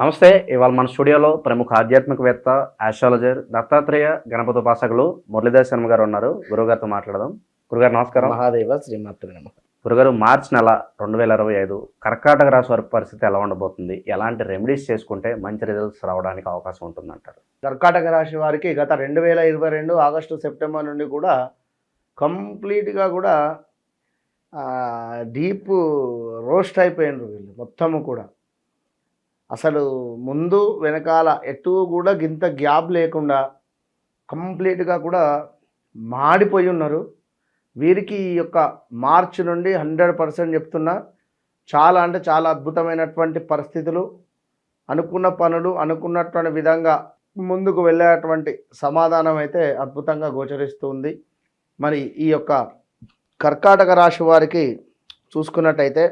నమస్తే ఇవాళ మన స్టూడియోలో ప్రముఖ ఆధ్యాత్మికవేత్త ఆస్ట్రాలజర్ దత్తాత్రేయ గణపతి ఉపాసకులు మురళీధర్ శర్మ గారు ఉన్నారు. గురుగారితో మాట్లాడదాం. గురుగారు నమస్కారం. మహాదేవ శ్రీమాత్రి నమ. గురుగారు మార్చి నెల రెండు వేల ఇరవై ఐదు కర్కాటక రాశి వారి పరిస్థితి ఎలా ఉండబోతుంది? ఎలాంటి రెమెడీస్ చేసుకుంటే మంచి రిజల్ట్స్ రావడానికి అవకాశం ఉంటుందంటారు? కర్కాటక రాశి వారికి గత రెండు వేల ఇరవై రెండు ఆగస్టు సెప్టెంబర్ నుండి కూడా కంప్లీట్గా కూడా డీప్ రోస్ట్ అయిపోయినారు వీళ్ళు మొత్తము కూడా. అసలు ముందు వెనకాల ఎటు కూడా గింత గ్యాప్ లేకుండా కంప్లీట్గా కూడా మాడిపోయి ఉన్నారు. వీరికి ఈ యొక్క మార్చి నుండి హండ్రెడ్ పర్సెంట్ చెప్తున్నా చాలా అంటే చాలా అద్భుతమైనటువంటి పరిస్థితులు అనుకున్న పనులు అనుకున్నటువంటి విధంగా ముందుకు వెళ్ళేటువంటి సమాధానం అయితే అద్భుతంగా గోచరిస్తుంది మరి ఈ యొక్క కర్కాటక రాశి వారికి చూసుకున్నట్టయితే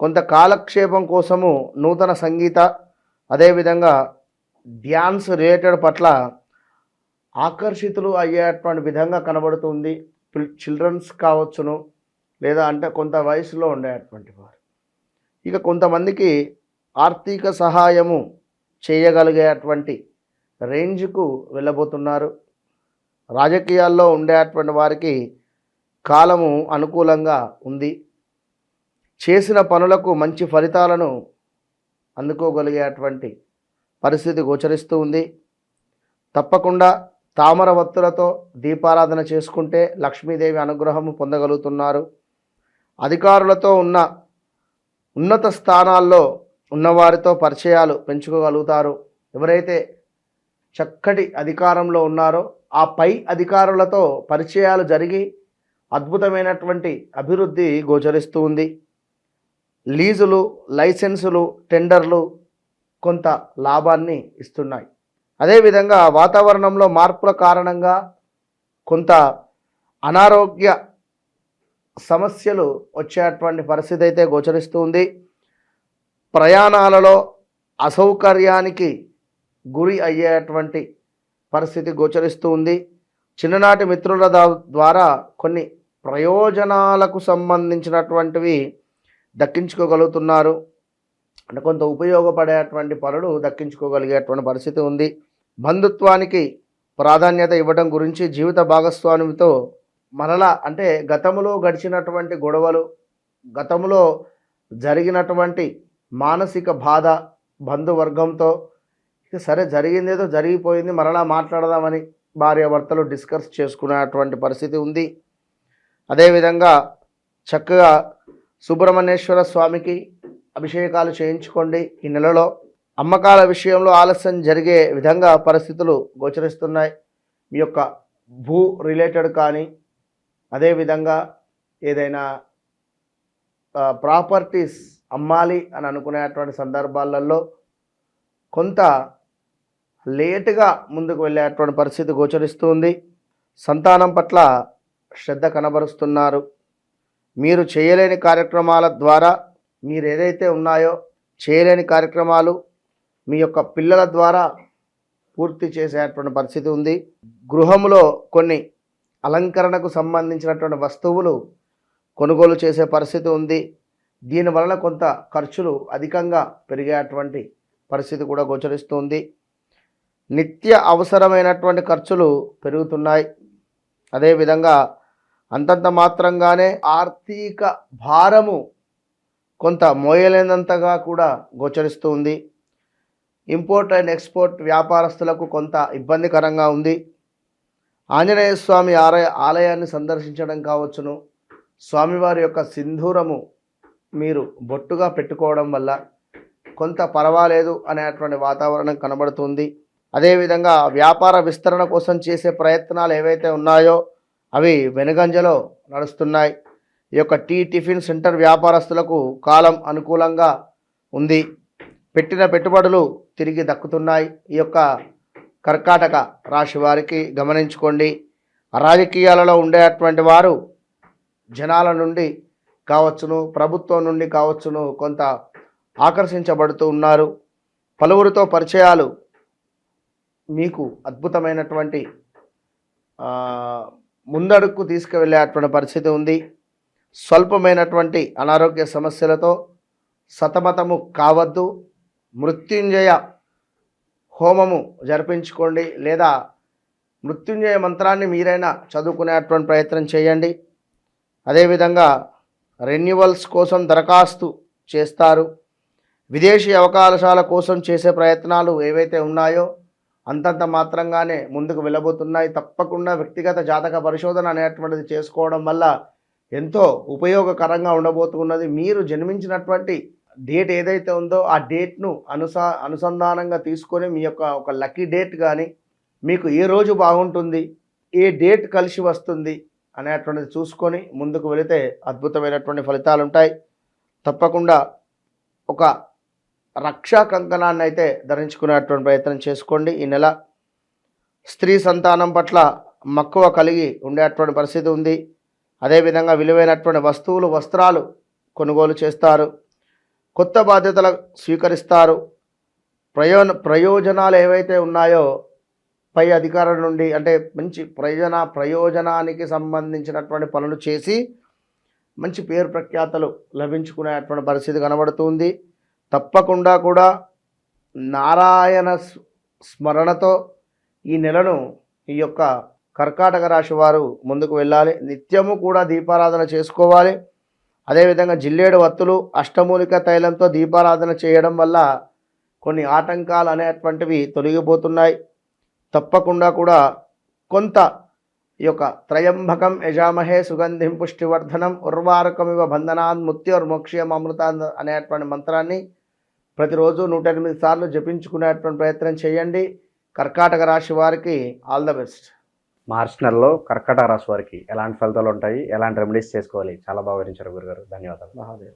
కొంత కాలక్షేపం కోసము నూతన సంగీత అదేవిధంగా డ్యాన్స్ రిలేటెడ్ పట్ల ఆకర్షితులు అయ్యేటువంటి విధంగా కనబడుతుంది. చిల్డ్రన్స్ కావచ్చును లేదా అంటే కొంత వయసులో ఉండేటువంటి వారు. ఇక కొంతమందికి ఆర్థిక సహాయము చేయగలిగేటువంటి రేంజ్కు వెళ్ళబోతున్నారు. రాజకీయాల్లో ఉండేటువంటి వారికి కాలము అనుకూలంగా ఉంది. చేసిన పనులకు మంచి ఫలితాలను అందుకోగలిగేటువంటి పరిస్థితి గోచరిస్తూ ఉంది. తప్పకుండా తామర వత్తులతో దీపారాధన చేసుకుంటే లక్ష్మీదేవి అనుగ్రహము పొందగలుగుతున్నారు. అధికారులతో ఉన్న ఉన్నత స్థానాల్లో ఉన్నవారితో పరిచయాలు పెంచుకోగలుగుతారు. ఎవరైతే చక్కటి అధికారంలో ఉన్నారో ఆ పై అధికారులతో పరిచయాలు జరిగి అద్భుతమైనటువంటి అభివృద్ధి గోచరిస్తూ ఉంది. లీజులు లైసెన్సులు టెండర్లు కొంత లాభాన్ని ఇస్తున్నాయి. అదేవిధంగా వాతావరణంలో మార్పుల కారణంగా కొంత అనారోగ్య సమస్యలు వచ్చేటువంటి పరిస్థితి అయితే గోచరిస్తుంది ప్రయాణాలలో అసౌకర్యానికి గురి అయ్యేటువంటి పరిస్థితి గోచరిస్తూ ఉంది. చిన్ననాటి మిత్రుల ద్వారా కొన్ని ప్రయోజనాలకు సంబంధించినటువంటివి దక్కించుకోగలుగుతున్నారు. అంటే కొంత ఉపయోగపడేటువంటి పనులు దక్కించుకోగలిగేటువంటి పరిస్థితి ఉంది. బంధుత్వానికి ప్రాధాన్యత ఇవ్వడం గురించి జీవిత భాగస్వామితో మరలా అంటే గతంలో గడిచినటువంటి గొడవలు గతంలో జరిగినటువంటి మానసిక బాధ బంధువర్గంతో ఇక సరే జరిగిందేదో జరిగిపోయింది మరలా మాట్లాడదామని భార్యాభర్తలు డిస్కస్ చేసుకునేటువంటి పరిస్థితి ఉంది. అదేవిధంగా చక్కగా సుబ్రహ్మణ్యేశ్వర స్వామికి అభిషేకాలు చేయించుకోండి. ఈ నెలలో అమ్మకాల విషయంలో ఆలస్యం జరిగే విధంగా పరిస్థితులు గోచరిస్తున్నాయి. మీ యొక్క భూ రిలేటెడ్ కానీ అదేవిధంగా ఏదైనా ప్రాపర్టీస్ అమ్మాలి అని అనుకునేటువంటి సందర్భాలలో కొంత లేటుగా ముందుకు వెళ్ళేటువంటి పరిస్థితి గోచరిస్తుంది సంతానం పట్ల శ్రద్ధ కనబరుస్తున్నారు. మీరు చేయలేని కార్యక్రమాల ద్వారా మీరు ఏదైతే ఉన్నాయో చేయలేని కార్యక్రమాలు మీ యొక్క పిల్లల ద్వారా పూర్తి చేసేటువంటి పరిస్థితి ఉంది. గృహంలో కొన్ని అలంకరణకు సంబంధించినటువంటి వస్తువులు కొనుగోలు చేసే పరిస్థితి ఉంది. దీనివలన కొంత ఖర్చులు అధికంగా పెరిగేటువంటి పరిస్థితి కూడా గోచరిస్తుంది. నిత్య అవసరమైనటువంటి ఖర్చులు పెరుగుతున్నాయి. అదేవిధంగా అంతంత మాత్రంగానే ఆర్థిక భారము కొంత మోయలేనంతగా కూడా గోచరిస్తూ ఉంది. ఇంపోర్ట్ అండ్ ఎక్స్పోర్ట్ వ్యాపారస్తులకు కొంత ఇబ్బందికరంగా ఉంది. ఆంజనేయ స్వామి ఆలయ ఆలయాన్ని సందర్శించడం కావచ్చును. స్వామివారి యొక్క సింధూరము మీరు బొట్టుగా పెట్టుకోవడం వల్ల కొంత పర్వాలేదు అనేటువంటి వాతావరణం కనబడుతుంది. అదేవిధంగా వ్యాపార విస్తరణ కోసం చేసే ప్రయత్నాలు ఏవైతే ఉన్నాయో అవి వెనుగంజలో నడుస్తున్నాయి. ఈ యొక్క టీ టిఫిన్ సెంటర్ వ్యాపారస్తులకు కాలం అనుకూలంగా ఉంది. పెట్టిన పెట్టుబడులు తిరిగి దక్కుతున్నాయి. ఈ యొక్క కర్కాటక రాశి వారికి గమనించుకోండి. రాజకీయాలలో ఉండేటువంటి వారు జనాల నుండి కావచ్చును ప్రభుత్వం నుండి కావచ్చును కొంత ఆకర్షించబడుతూ ఉన్నారు. పలువురితో పరిచయాలు మీకు అద్భుతమైనటువంటి ముందడుగు తీసుకువెళ్ళేటువంటి పరిస్థితి ఉంది. స్వల్పమైనటువంటి అనారోగ్య సమస్యలతో సతమతము కావద్దు. మృత్యుంజయ హోమము జరిపించుకోండి లేదా మృత్యుంజయ మంత్రాన్ని మీరైనా చదువుకునేటువంటి ప్రయత్నం చేయండి. అదేవిధంగా రెన్యువల్స్ కోసం దరఖాస్తు చేస్తారు. విదేశీ అవకాశాల కోసం చేసే ప్రయత్నాలు ఏవైతే ఉన్నాయో అంతంత మాత్రంగానే ముందుకు వెళ్ళబోతున్నాయి. తప్పకుండా వ్యక్తిగత జాతక పరిశోధన అనేటువంటిది చేసుకోవడం వల్ల ఎంతో ఉపయోగకరంగా ఉండబోతున్నది. మీరు జన్మించినటువంటి డేట్ ఏదైతే ఉందో ఆ డేట్ను అనుసా అనుసంధానంగా తీసుకొని మీ యొక్క ఒక లక్కీ డేట్ కానీ మీకు ఏ రోజు బాగుంటుంది ఏ డేట్ కలిసి వస్తుంది అనేటువంటిది చూసుకొని ముందుకు వెళితే అద్భుతమైనటువంటి ఫలితాలు ఉంటాయి తప్పకుండా ఒక రక్షా కంకణాన్ని అయితే ధరించుకునేటువంటి ప్రయత్నం చేసుకోండి. ఈ నెల స్త్రీ సంతానం పట్ల మక్కువ కలిగి ఉండేటువంటి పరిస్థితి ఉంది. అదేవిధంగా విలువైనటువంటి వస్తువులు వస్త్రాలు కొనుగోలు చేస్తారు. కొత్త బాధ్యతలు స్వీకరిస్తారు. ప్రయో ప్రయోజనాలు ఏవైతే ఉన్నాయో పై అధికారుల నుండి అంటే మంచి ప్రయోజన ప్రయోజనానికి సంబంధించినటువంటి పనులు చేసి మంచి పేరు ప్రఖ్యాతలు లభించుకునేటువంటి పరిస్థితి కనబడుతుంది తప్పకుండా కూడా నారాయణ స్మరణతో ఈ నెలను ఈ యొక్క కర్కాటక రాశి వారు ముందుకు వెళ్ళాలి. నిత్యము కూడా దీపారాధన చేసుకోవాలి. అదేవిధంగా జిల్లేడు వత్తులు అష్టమూలిక తైలంతో దీపారాధన చేయడం వల్ల కొన్ని ఆటంకాలు అనేటువంటివి తొలగిపోతున్నాయి. తప్పకుండా కూడా కొంత ఈ యొక్క త్రయంబకం యజామహే సుగంధిం పుష్టివర్ధనం ఉర్వారకమివ బంధనాన్ మృత్యుర్మోక్ష్యం అమృతాన్ అనేటువంటి మంత్రాన్ని ప్రతిరోజు నూట ఎనిమిది సార్లు జపించుకునేటువంటి ప్రయత్నం చేయండి. కర్కాటక రాశి వారికి ఆల్ ద బెస్ట్. మార్చి నెలలో కర్కట రాశి వారికి ఎలాంటి ఫలితాలు ఉంటాయి? ఎలాంటి రెమెడీస్ చేసుకోవాలి? చాలా బాగా వివరించారు గురుగారు. ధన్యవాదాలు. మహాదేవ్.